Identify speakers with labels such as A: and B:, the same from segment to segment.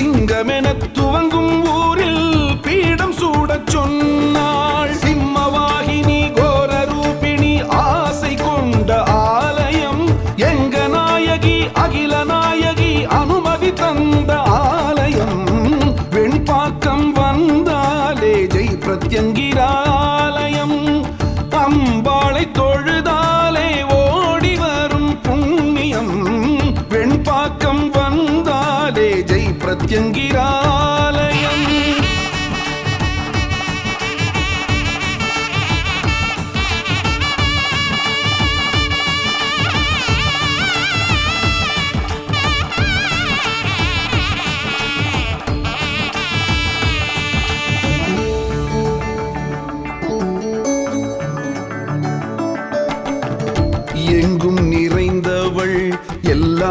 A: சிங்கமென துவங்கும்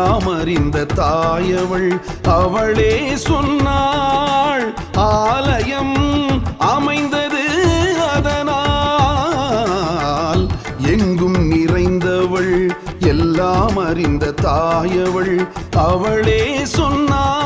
A: அறிந்த தாயவள் அவளே சொன்னாள் ஆலயம் அமைந்தது அதனால். எங்கும் நிறைந்தவள் எல்லாம் அறிந்த தாயவள் அவளே சொன்னாள்.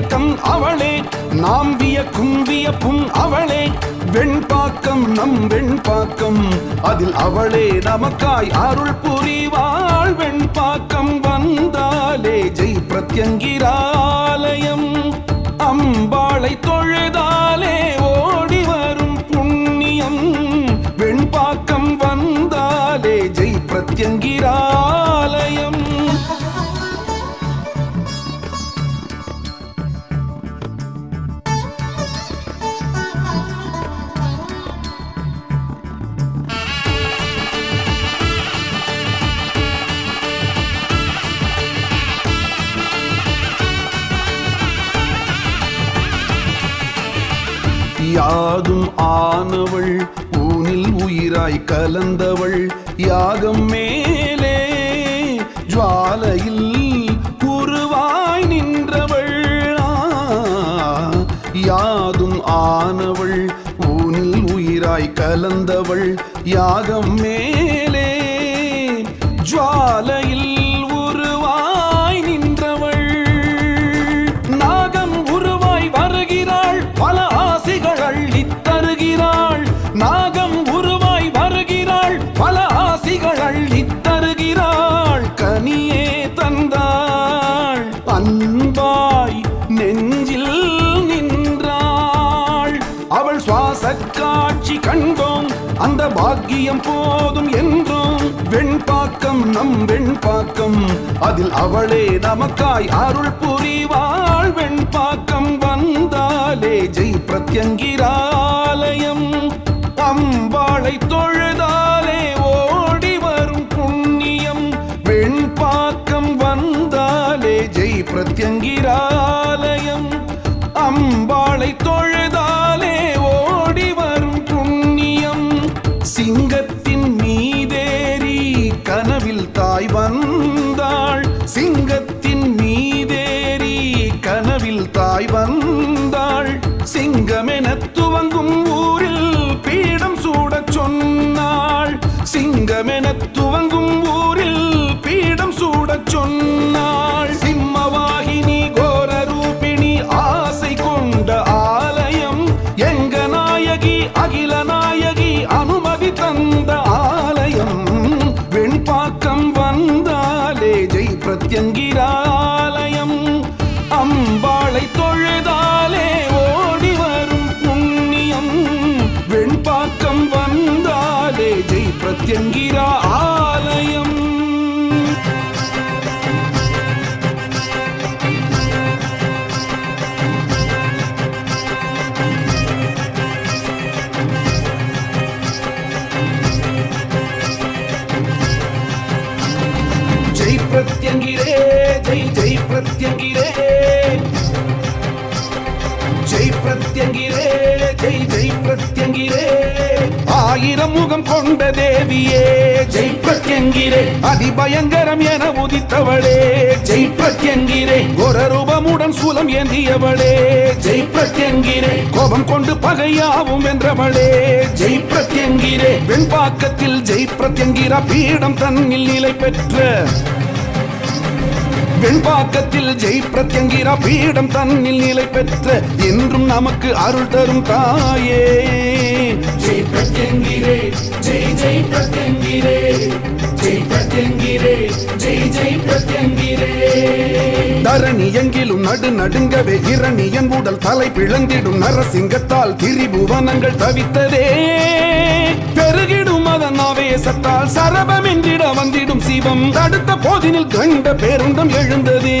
A: வியக்கம் அவளே. நாம் வியக்கும் வியப்பும் அவளே. வெண்பாக்கம் நம் வெண்பாக்கம். அதில் அவளே நமக்காய் அருள் புரிவாள். வெண்பாக்கம் வந்தாலே ஜெய் பிரத்யங்கிராலயம். அம்பாளை தொழுதாலே ஓடி வரும் புண்ணியம். வெண்பாக்கம் வந்தாலே ஜெய் பிரத்யங்கிரா உயிராய் கலந்தவள் யாகம் மேலே. ஜுவாலையில் உருவாய் நின்றவள் யாதும் ஆனவள். ஊனில் உயிராய் கலந்தவள் யாகம் மேலே. ஜுவாலையில் உருவாய் நின்றவள். நாகம் உருவாய் வருகி அந்த பாக்கியம் போதும் என்றும். வெண்பாக்கம் நம் வெண்பாக்கம். அதில் அவளே நமக்காய் அருள் புரிவாள். வெண்பாக்கம் வந்தாலே ஜெய் பிரத்யங்கிராலயம். அம்பாளை தொழுதாலே ஓடி வரும் புண்ணியம். வெண்பாக்கம் வந்தாலே ஜெய் பிரத்யங்கிரா ஆயிரம் முகம் கொண்ட தேவியே ஜெய் பிரத்யங்கிரே அதிபயங்கரம் என உதித்தவளே ஜெய் பிரத்யங்கிரே ஒரு ரூபமுடன் சூலம் ஏந்தியவளே ஜெய் பிரத்யங்கிரே கோபம் கொண்டு பகையாவும் வென்றவளே ஜெய் பிரத்யங்கிரே வெண்பாக்கத்தில் ஜெய் பிரத்யங்கிரா பீடம் தன்னில் நிலை பெற்ற வெண்பாக்கத்தில் ஜெய் பிரத்யங்கிரா பீடம் தன்னில் நிலை பெற்ற என்றும் நமக்கு அருள் தரும் தாயே. ஜெய் பிரத்யங்கிரே ஜெய் ஜெய் பிரத்யங்கிரே ஜெய் பிரத்யங்கிரே ஜெய் ஜெய் பிரத்யங்கிரே தரணி எங்கிலும் நடு நடுங்கவே இரணியன் உடல் தலை பிளந்திடும் நரசிங்கத்தால் திரிபுவனங்கள் தவித்ததே. பெருகிடும் அதன் ஆவேசத்தால் சரபமென்றிட வந்திடும் சிவம். தடுத்த போதினில் கண்ட பேருந்தம் எழுந்ததே.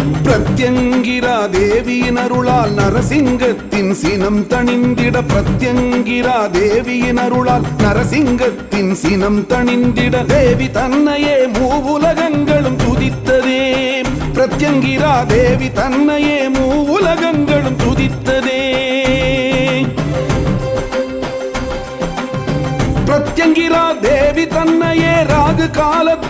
A: பிரத்யங்கிரா தேவியின் அருளால் நரசிங்கத்தின் சினம் தணிந்திட பிரத்யங்கிரா தேவியின் அருளால் நரசிங்கத்தின் சினம் தணிந்திட தேவி தன்னையே மூவுலகங்களும் துதித்ததே. பிரத்யங்கிரா தேவி தன்னையே மூவுலகங்களும் துதித்ததே. பிரத்யங்கிரா தேவி தன்னையே ராகு காலத்தில்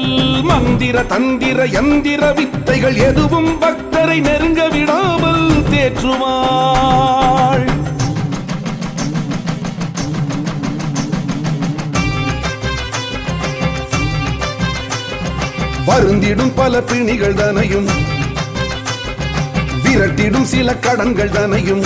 A: மந்திர தந்திர யந்திர வித்தைகள் எதுவும் பக்தரை நெருங்க விடாமல் தேற்றுவாள். வருந்திடும் பல பிணிகள் தனையும் விரட்டிடும் சில கடன்கள் தனையும்.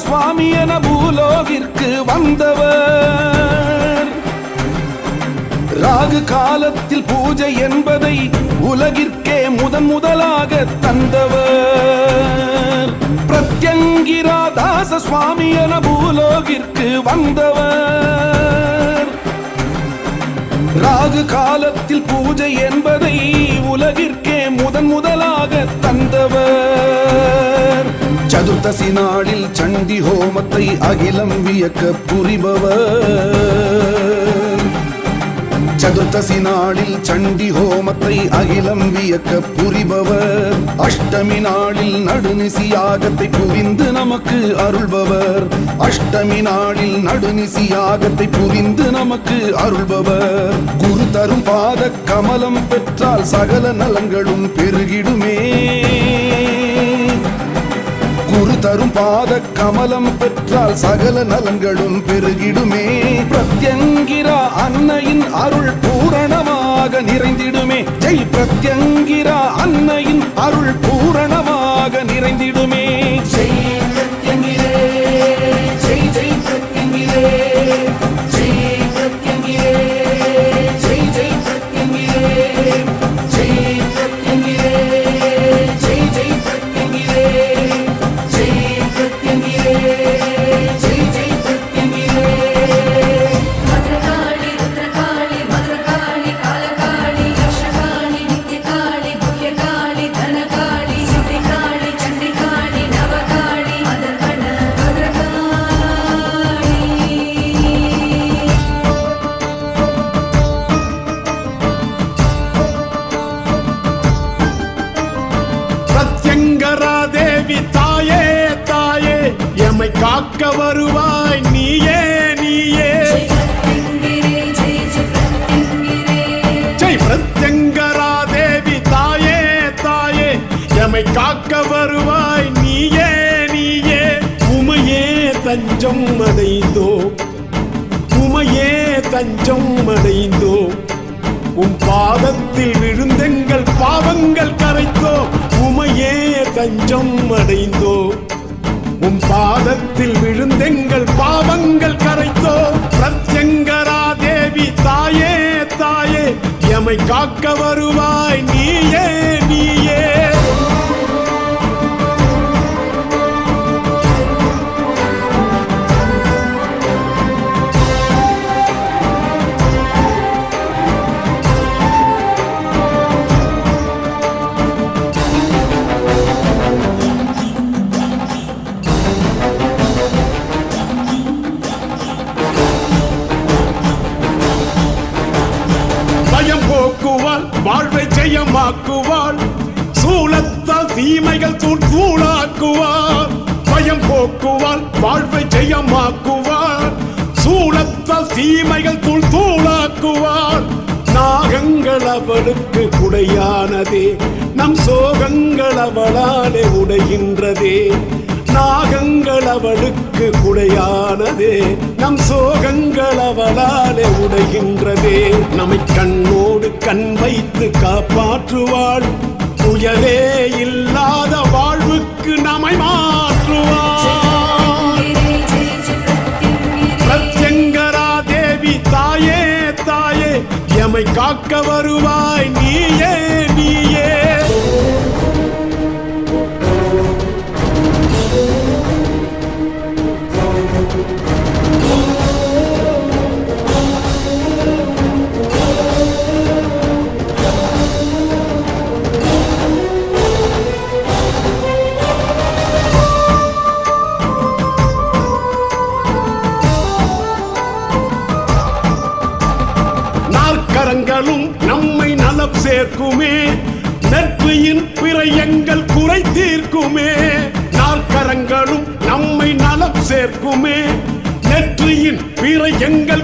A: சுவாமி என பூலோகிற்கு வந்தவர். ராகு காலத்தில் பூஜை என்பதை உலகிற்கே முதன் முதலாக தந்தவர். பிரத்யங்கிரா தாச சுவாமி என பூலோகிற்கு வந்தவர். ராகு காலத்தில் பூஜை என்பதை உலகிற்கே முதன் முதலாக தந்தவர். சதுர்த்தசி நாளில் சண்டி ஹோமத்தை அகிலம் வியக்க புரிபவர். சதுர்த்தசி நாளில் சண்டி ஹோமத்தை அகிலம் வியக்க புரிபவர். அஷ்டமி நாளில் நடுநிசி யாகத்தை புரிந்து நமக்கு அருள்பவர். அஷ்டமி நாளில் நடுநிசி யாகத்தை புரிந்து நமக்கு அருள்பவர். குரு தரும் பாத கமலம் பெற்றால் சகல நலங்களும் பெருகிடுமே. குரு தரும் பாத கமலம் பெற்றால் சகல நலங்களும் பெருகிடுமே. பிரத்யங்கிரா அன்னையின் அருள் பூரணமாக நிறைந்திடுமே. ஜெய் பிரத்யங்கிரா அன்னையின் அருள் பூரணமாக நிறைந்திடுமே.
B: ஜெய் காக்க வருவாய் நீயே நீயே. உமையே தஞ்சம் அடைந்தோ. உமையே தஞ்சம் அடைந்தோ. உம் பாதத்தில் விழுந்தெங்கள் பாவங்கள் கரைத்தோ. உமையே தஞ்சம் அடைந்தோ. உம் பாதத்தில் விழுந்தெங்கள் பாவங்கள் கரைத்தோ. பிரத்யங்கரா தேவி தாயே தாயே. எமை காக்க வருவாய் நீ தீமைகள் தூள் தூளாக்குவாள் நாகங்கள் அவளுக்கு குடையானதே நம் சோகங்கள் அவளாலே உடைகின்றதே. நாகங்கள் அவளுக்கு குடையானதே நம் சோகங்கள் அவளாலே உடைகின்றதே. நம்மை கண்ணோடு கண் வைத்து காப்பாற்றுவாள். துயரே இல்லாத வாழ்வுக்கு நம்மை மாற்றுவாள். காக்க வருவாய் நீ நம்மை வீர எங்கள்